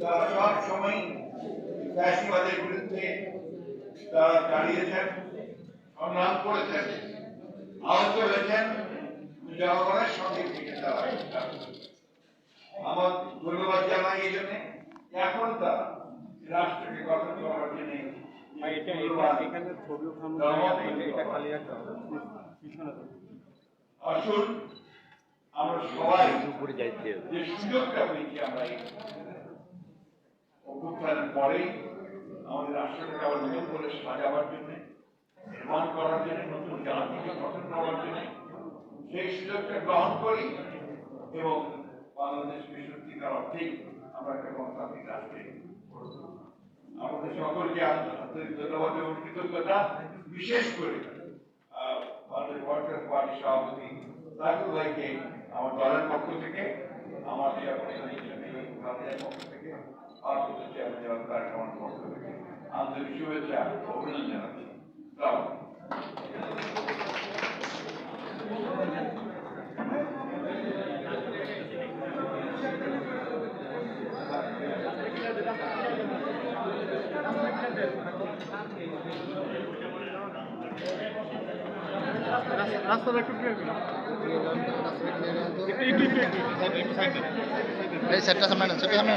তারা সব সময় ফ্যাসিবাদের বিরুদ্ধে তারা দাঁড়িয়েছেন সংগ্রাম করেছেন আহত হয়েছেন জনগণের সঙ্গে থেকে তারা আমার ধন্যবাদ জানাই এই জন্য। এখন তারা রাষ্ট্রকে গঠন করার জন্য। আসুন আমরা সবাই যে সুযোগটা পেয়েছি আমরা অভ্যুত্থানের পরেই আমাদের রাষ্ট্রটাকে আবার নতুন করে সাজাবার জন্য, নির্মাণ করার জন্য, নতুন জাতিকে গঠন করার জন্য সেই সুযোগটা গ্রহণ করি এবং বাংলাদেশকে সত্যিকার অর্থেই আমরা একটা গণতান্ত্রিক রাষ্ট্রে আমাদের সকলকে আন্তরিক ধন্যবাদ এবং কৃতজ্ঞতা বিশেষ করে বাংলাদেশ ওয়ার্কার্স পার্টি সভাপতি রাহুল ভাইকে, আমার দলের পক্ষ থেকে, আমার পক্ষ থেকে জবাব তারেক রহমানের পক্ষ থেকে আন্তরিক শুভেচ্ছা অভিনন্দন জানাচ্ছি। রাস্তাটা একটু clear করুন। এই সেটটা সামনে সেটটা সামনে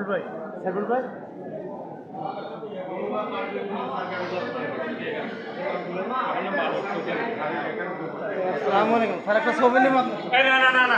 সাইফুল ভাই সাইফুল ভাই? আসসালামু আলাইকুম। স্যার একটা ছবি নেব না না না না।